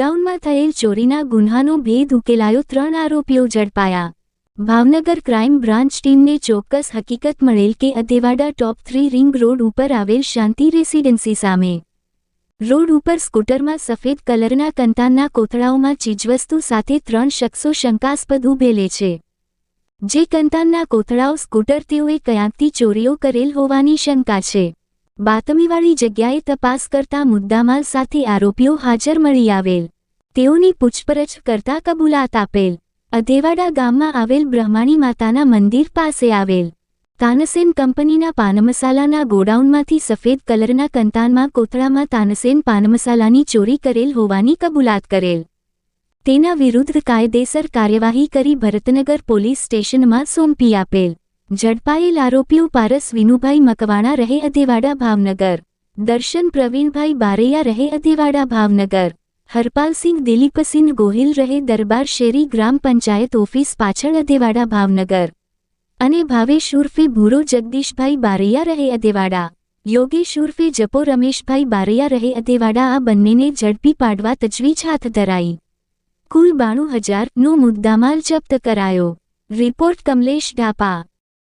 ગોડાઉનમાં થયેલ ચોરીના ગુન્હાનો ભેદ ઉકેલાયો ત્રણ આરોપીઓ ઝડપાયા. ભાવનગર ક્રાઇમ બ્રાન્ચ ટીમને ચોક્કસ હકીકત મળેલ કે Adevada top three ring road ઉપર આવેલ શાંતિ રેસિડેન્સી સામે. રોડ ઉપર સ્કૂટરમાં સફેદ કલરના કંતાનના કોથળાઓમાં ચીજવસ્તુ સાથે ત્રણ શખ્સો શંકાસ્પદ ઊભેલે છે. જે કંતાનના કોથળાઓ સ્કૂટર તેઓએ ક્યાંકથી ચોરીઓ કરેલ હોવાની શંકા છે. બાતમીવાળી જગ્યાએ તપાસ કરતા મુદ્દામાલ સાથે આરોપીઓ હાજર મળી આવેલ. તેઓની પૂછપરછ કરતા કબૂલાત આપેલ. અધેવાડા ગામમાં આવેલ બ્રહ્માણી માતાના મંદિર પાસે આવેલ. તાનસેન કંપનીના પાનમસાલાના ગોડાઉનમાંથી સફેદ કલરના કંતાનમાં કોથળામાં તાનસેન પાનમસાલાની ચોરી કરેલ હોવાની કબૂલાત કરેલ. તેના વિરુદ્ધ કાયદેસર કાર્યવાહી કરી ભરતનગર પોલીસ સ્ટેશનમાં સોંપી આપેલ. ઝડપાયેલ આરોપીઓ પારસ વિનુભાઈ મકવાણા રહે અધેવાડા ભાવનગર. દર્શન પ્રવીણભાઈ બારૈયા રહે અધેવાડા ભાવનગર. હરપાલસિંહ દિલીપસિંહ ગોહિલ રહે દરબાર શેરી ગ્રામ પંચાયત ઓફિસ પાછળ અધેવાડા ભાવનગર. અને ભાવેશ ઉર્ફે ભૂરો જગદીશભાઈ બારૈયા રહે અધેવાડા. યોગેશ ઉર્ફે જપો રમેશભાઈ બારૈયા રહે અધેવાડા આ બંનેને ઝડપી પાડવા તજવીજ હાથ ધરાઈ. કુલ બાણું હજારનો મુદ્દામાલ જપ્ત કરાયો. રિપોર્ટ કમલેશ ઢાપા.